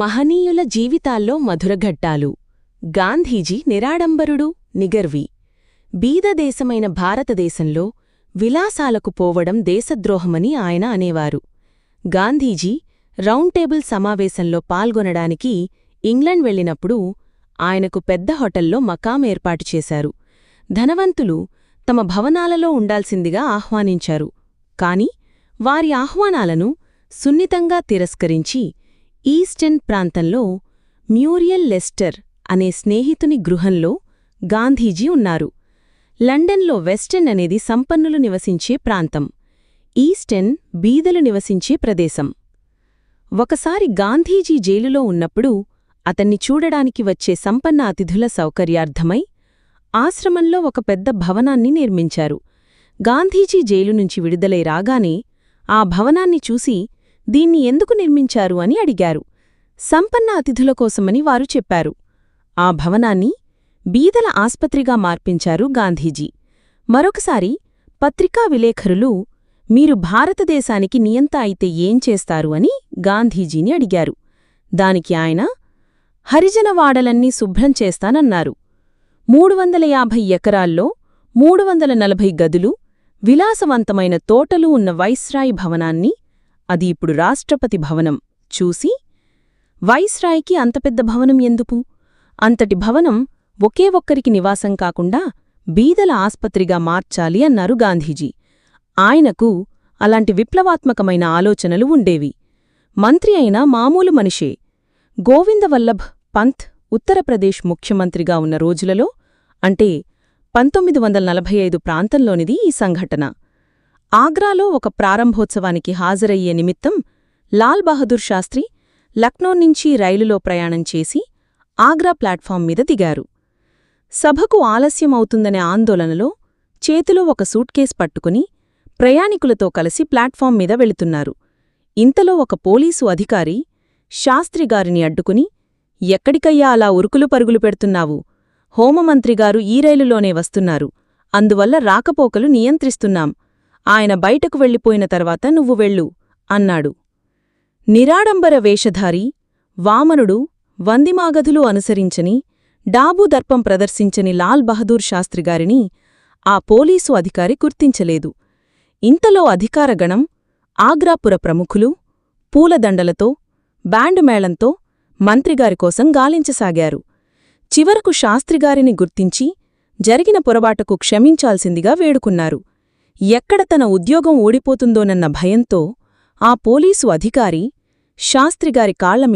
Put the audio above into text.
మహనీయుల జీవితాల్లో మధురఘట్టాలు గాంధీజీ నిరాడంబరుడు నిగర్వి. బీదదేశమైన భారతదేశంలో విలాసాలకు పోవడం దేశద్రోహమని ఆయన అనేవారు. గాంధీజీ రౌండ్ టేబుల్ సమావేశంలో పాల్గొనడానికి ఇంగ్లండ్ వెళ్ళినప్పుడు ఆయనకు పెద్ద హోటల్లో మకాం ఏర్పాటు చేశారు. ధనవంతులు తమ భవనాలలో ఉండాల్సిందిగా ఆహ్వానించారు. కాని వారి ఆహ్వానాలను సున్నితంగా తిరస్కరించి ఈస్టెన్ ప్రాంతంలో మ్యూరియల్ లెస్టర్ అనే స్నేహితుని గృహంలో గాంధీజీ ఉన్నారు. లండన్లో వెస్టెన్ అనేది సంపన్నులు నివసించే ప్రాంతం. ఈస్టెన్ బీదలు నివసించే ప్రదేశం. ఒకసారి గాంధీజీ జైలులో ఉన్నప్పుడు అతన్ని చూడడానికి వచ్చే సంపన్న అతిథుల సౌకర్యార్థమై ఆశ్రమంలో ఒక పెద్ద భవనాన్ని నిర్మించారు. గాంధీజీ జైలు నుంచి విడుదలై రాగానే ఆ భవనాన్ని చూసి దీన్ని ఎందుకు నిర్మించారు అని అడిగారు. సంపన్న అతిథుల కోసమని వారు చెప్పారు. ఆ భవనాన్ని బీదల ఆస్పత్రిగా మార్పించారు గాంధీజీ. మరొకసారి పత్రికా విలేఖరులు మీరు భారతదేశానికి నియంత అయితే ఏం చేస్తారు అని గాంధీజీని అడిగారు. దానికి ఆయన హరిజనవాడలన్నీ శుభ్రం చేస్తానన్నారు. మూడు వందల యాభై ఎకరాల్లో మూడు వందల నలభై గదులు విలాసవంతమైన తోటలు ఉన్న వైస్రాయి భవనాన్ని అది ఇప్పుడు రాష్ట్రపతి భవనం. చూసి వైస్రాయ్కి అంత పెద్ద భవనం ఎందుకు? అంతటి భవనం ఒకే ఒక్కరికి నివాసం కాకుండా బీదల ఆస్పత్రిగా మార్చాలి అన్నారు గాంధీజీ. ఆయనకు అలాంటి విప్లవాత్మకమైన ఆలోచనలు ఉండేవి. మంత్రి అయిన మామూలు మనిషే. గోవిందవల్లభ్ పంత్ ఉత్తరప్రదేశ్ ముఖ్యమంత్రిగా ఉన్న రోజులలో అంటే పంతొమ్మిది వందల నలభై ఐదు ప్రాంతంలోనిది ఈ సంఘటన. ఆగ్రాలో ఒక ప్రారంభోత్సవానికి హాజరయ్యే నిమిత్తం లాల్ బహదూర్ శాస్త్రి లక్నో నుంచి రైలులో ప్రయాణం చేసి ఆగ్రా ప్లాట్ఫామ్ మీద దిగారు. సభకు ఆలస్యమవుతుందనే ఆందోళనలో చేతిలో ఒక సూట్కేస్ పట్టుకుని ప్రయాణికులతో కలిసి ప్లాట్ఫామ్ మీద వెళుతున్నారు. ఇంతలో ఒక పోలీసు అధికారి శాస్త్రిగారిని అడ్డుకుని ఎక్కడికయ్యా అలా ఉరుకులు పరుగులు పెడుతున్నావు? హోమమంత్రిగారు ఈ రైలులోనే వస్తున్నారు. అందువల్ల రాకపోకలు నియంత్రిస్తున్నాం. ఆయన బయటకు వెళ్ళిపోయిన తర్వాత నువ్వు వెళ్ళు అన్నాడు. నిరాడంబర వేషధారి వామనుడు వందిమాగధులు అనుసరించని డాబుదర్పం ప్రదర్శించని లాల్ బహదూర్ శాస్త్రిగారిని ఆ పోలీసు అధికారి గుర్తించలేదు. ఇంతలో అధికారగణం ఆగ్రాపుర ప్రముఖులు పూలదండలతో బ్యాండు మేళంతో మంత్రిగారికోసం గాలించసాగారు. చివరకు శాస్త్రిగారిని గుర్తించి జరిగిన పొరబాటకు క్షమించాల్సిందిగా వేడుకున్నారు. ఎక్కడ తన ఉద్యోగం ఓడిపోతుందోనన్న భయంతో ఆ పోలీసు అధికారి శాస్త్రిగారి కాళ్ళమీద